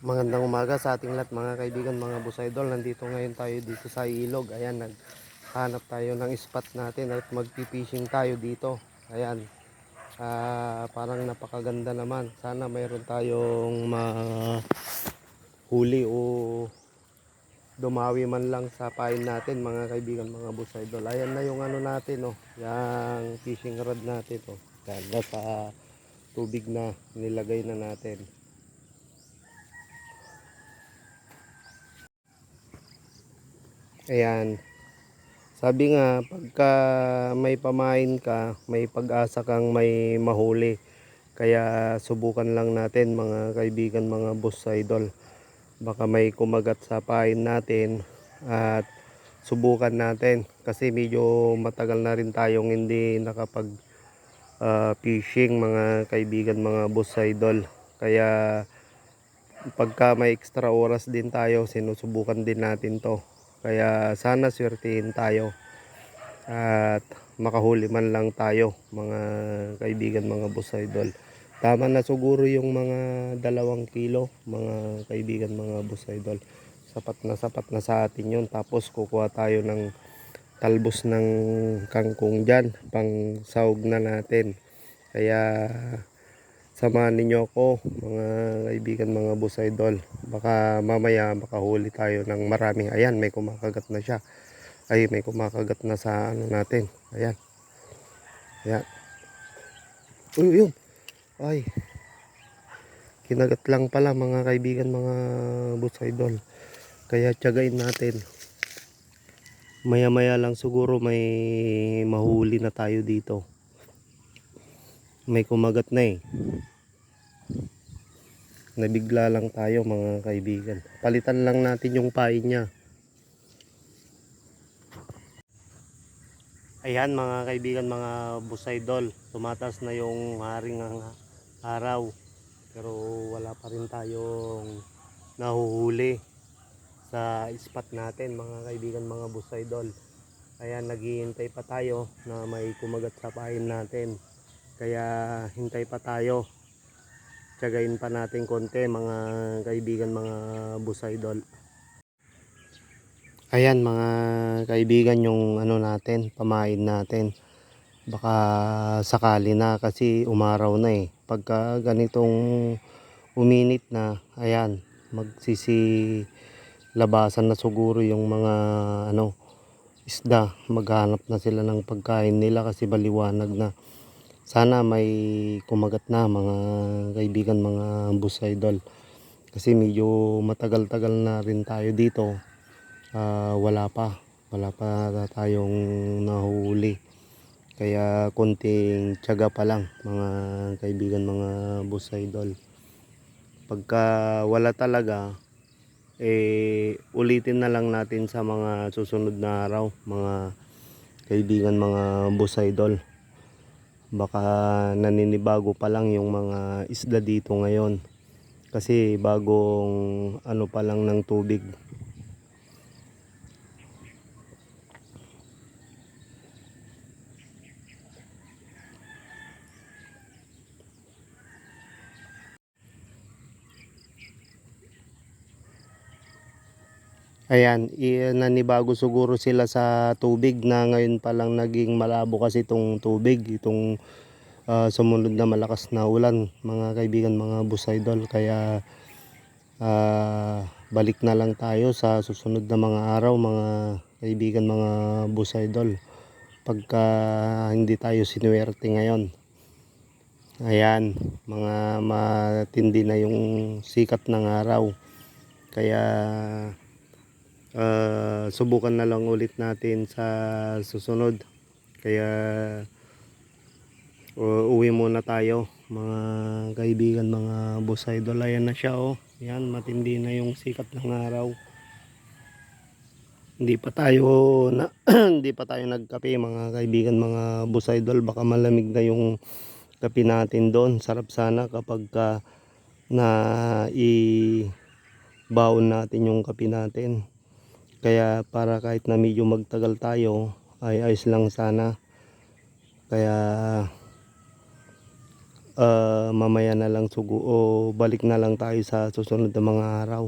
Magandang umaga sa ating lahat mga kaibigan, mga bus idol. Nandito ngayon tayo dito sa ilog. Ayan, naghanap tayo ng spot natin at magpipishing tayo dito. Ayan, ah, parang napakaganda naman. Sana mayroon tayong mahuli o dumawi man lang sa pain natin mga kaibigan, mga bus idol. Ayan na yung ano natin, oh, yung fishing rod natin. Oh. Ayan, nasa tubig na nilagay na natin. Ayan. Sabi nga, pagka may pamain ka, may pag-asa kang may mahuli. Kaya subukan lang natin mga kaibigan, mga boss idol. Baka may kumagat sa pain natin at subukan natin. Kasi medyo matagal na rin tayong hindi nakapag ah, fishing mga kaibigan, mga boss idol. Kaya pagka may extra oras din tayo, sinusubukan din natin to. Kaya sana swertihin tayo at makahuli man lang tayo mga kaibigan, mga boss idol. Tama na siguro yung mga dalawang kilo mga kaibigan, mga boss idol. Sapat na sapat na sa atin yun. Tapos kukuha tayo ng talbos ng kangkong dyan, pang sahog na natin. Kaya samahan ninyo ako mga kaibigan mga boss idol. Baka mamaya makahuli tayo ng maraming ayan may kumakagat na siya. Ay may kumakagat na sa ano natin. Ayan. Ayan. Uy yun ay. Kinagat lang pala mga kaibigan mga boss idol. Kaya tiyagain natin. Maya maya lang siguro may mahuli na tayo dito may kumagat na eh. Nabigla lang tayo mga kaibigan. Palitan lang natin yung pain niya. Ayan mga kaibigan mga bus idol tumatas na yung haring ng araw. Pero wala pa rin tayong nahuhuli sa spot natin mga kaibigan mga bus idol ayan naghihintay pa tayo na may kumagat sa pain natin kaya hintay pa tayo. Tiyagain pa natin konti mga kaibigan mga bus idol. Ayan mga kaibigan yung ano natin pamain natin. Baka sakali na kasi umaraw na eh. Pagka ganitong uminit na ayan magsisi labasan na siguro yung mga ano isda. Maghanap na sila ng pagkain nila kasi baliwanag na sana may kumagat na mga kaibigan mga bus idol. Kasi medyo matagal-tagal na rin tayo dito. Ah, wala pa. Wala pa tayong nahuli. Kaya konting tiyaga pa lang mga kaibigan mga bus idol. Pagka wala talaga eh ulitin na lang natin sa mga susunod na araw mga kaibigan mga bus idol baka naninibago pa lang yung mga isda dito ngayon. Kasi bagong ano pa lang ng tubig Ayan, nanibago siguro sila sa tubig na ngayon pa lang naging malabo kasi itong tubig, itong ah, sumunod na malakas na ulan, mga kaibigan, mga bus idol. Kaya ah, balik na lang tayo sa susunod na mga araw, mga kaibigan, mga bus idol. Pagka hindi tayo sinuwerte ngayon. Ayan, mga matindi na yung sikat ng araw. Kaya Ah, subukan na lang ulit natin sa susunod. Kaya u- uwi muna tayo mga kaibigan, mga boss idol. Ayan na siya oh. Yan, matindi na yung sikat ng araw. Hindi pa tayo na hindi pa tayo nagkape mga kaibigan, mga boss idol. Baka malamig na yung kape natin doon. Sarap sana kapag ka na i baon natin yung kape natin. Kaya para kahit na medyo magtagal tayo, ay ayos lang sana. Kaya ah, mamaya na lang sugo o balik na lang tayo sa susunod na mga araw.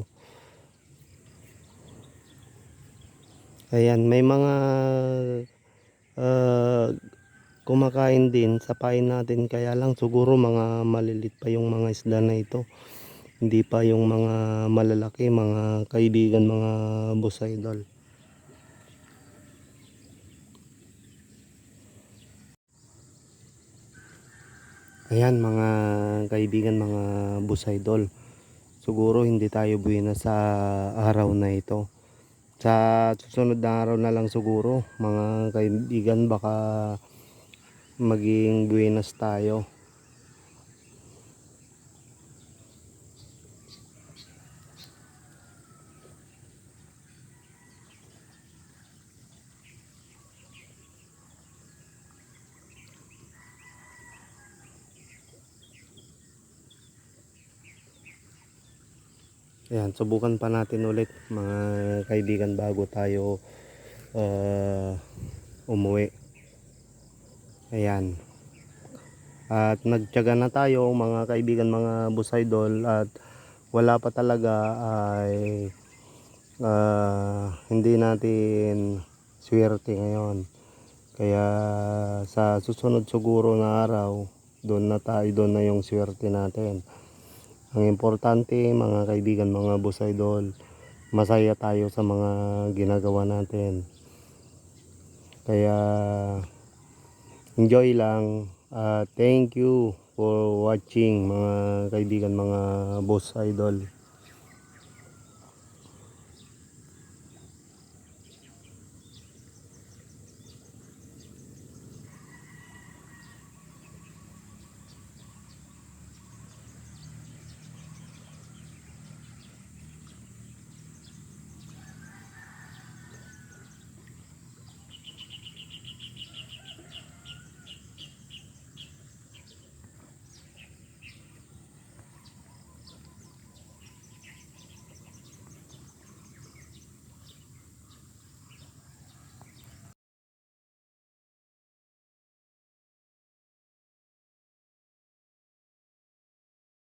Ayan, may mga ah, kumakain din sa pain natin kaya lang siguro mga malilit pa yung mga isda na ito. Hindi pa yung mga malalaki, mga kaibigan, mga boss idol. Ayan mga kaibigan, mga boss idol. Siguro hindi tayo buwina sa araw na ito. Sa susunod na araw na lang siguro, mga kaibigan, baka maging buwinas tayo. Ayan, subukan pa natin ulit mga kaibigan bago tayo ah, umuwi. Ayan. At nagtiyaga na tayo mga kaibigan, mga bus idol at wala pa talaga ay ah, hindi natin swerte ngayon. Kaya sa susunod siguro na araw, doon na tayo, doon na yung swerte natin. Ang importante mga kaibigan, mga boss idol, masaya tayo sa mga ginagawa natin. Kaya enjoy lang. Ah, thank you for watching mga kaibigan, mga boss idol.